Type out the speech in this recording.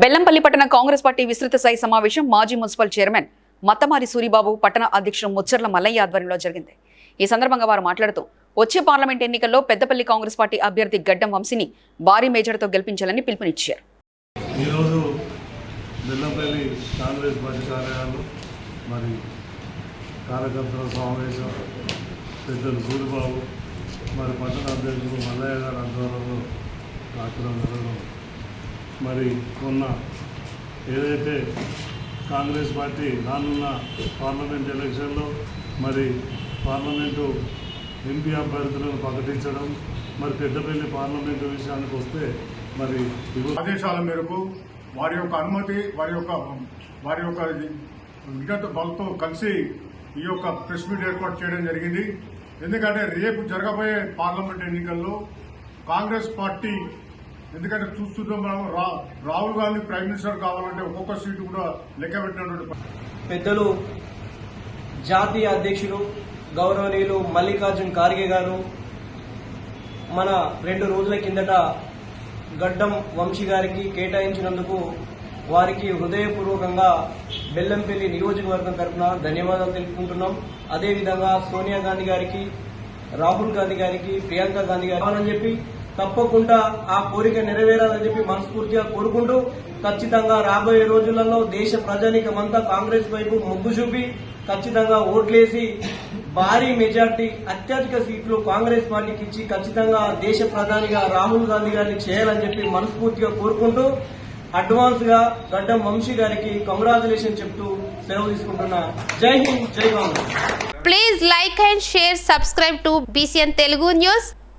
బెల్లంపల్లి పట్టణ కాంగ్రెస్ పార్టీ విస్తృత స్థాయి సమావేశం మాజీ మున్సిపల్ చైర్మన్ మత్తమారి సూరిబాబు పట్టణ అధ్యక్షుడు ముచ్చర్ల మల్లయ్య ఆధ్వర్యంలో జరిగింది. ఈ సందర్భంగా వారు మాట్లాడుతూ వచ్చే పార్లమెంట్ ఎన్నికల్లో పెద్దపల్లి కాంగ్రెస్ పార్టీ అభ్యర్థి గడ్డం వంశీని భారీ మేజర్తో గెలిపించాలని పిలుపునిచ్చారు. ఈరోజు బెల్లంపల్లి కాంగ్రెస్ పార్టీ కార్యాలయంలో మరి కార్యకర్తల సమావేశం పెద్దలు సూరిబాబు మరి పట్టణ అధ్యక్షుడు మల్లయ్య గారు ఆధ్వర్యంలో రాత్రం మరి కొన్న ఏదైతే కాంగ్రెస్ పార్టీ రానున్న పార్లమెంట్ ఎలక్షన్లో మరి పార్లమెంటు ఎంపీ అభ్యర్థులను ప్రకటించడం మరి పెద్దపల్లి పార్లమెంటు విషయానికి వస్తే మరి ఆదేశాల మేరకు వారి యొక్క అనుమతి వారి యొక్క వారి యొక్క విగత వాళ్ళతో కలిసి ఈ యొక్క ప్రెస్ మీట్ ఏర్పాటు చేయడం జరిగింది. ఎందుకంటే రేపు జరగబోయే పార్లమెంట్ ఎన్నికల్లో కాంగ్రెస్ పార్టీ ఎందుకంటే చూస్తున్నాం మనం రా- రాహుల్ గాంధీ ప్రైమ్ మినిస్టర్ కావాలంటే ఒక్కొక్క సీటు కూడా లెక్క పెట్టినటువంటి పెద్దలు జాతీయ అధ్యక్షులు గౌరవనీయులు మల్లికార్జున్ ఖార్గే గారు మన రెండు రోజుల కిందట గడ్డం వంశీ గారికి కేటాయించినందుకు వారికి హృదయపూర్వకంగా బెల్లంపల్లి నియోజకవర్గం తరఫున ధన్యవాదాలు తెలుపుకుంటున్నాం. అదేవిధంగా సోనియా గాంధీ గారికి రాహుల్ గాంధీ గారికి ప్రియాంక గాంధీ గారు అని చెప్పి తప్పకుండా ఆ కోరిక నెరవేరాలని చెప్పి మనస్ఫూర్తిగా కోరుకుంటూ ఖచ్చితంగా రాబోయే రోజులలో దేశ ప్రజానికమంతా కాంగ్రెస్ వైపు మొగ్గు చూపి ఖచ్చితంగా ఓట్లేసి భారీ మెజార్టీ అత్యధిక సీట్లు కాంగ్రెస్ పార్టీకి ఇచ్చి ఖచ్చితంగా దేశ ప్రధానిగా రాహుల్ గాంధీ గారిని చేయాలని చెప్పి మనస్ఫూర్తిగా కోరుకుంటూ అడ్వాన్స్గా గడ్డం వంశీ గారికి కంగ్రాచులేషన్ చెప్తూ సెలవు తీసుకుంటున్నా. జై హింద్ జై Congress. Please like and share subscribe to BCN Telugu news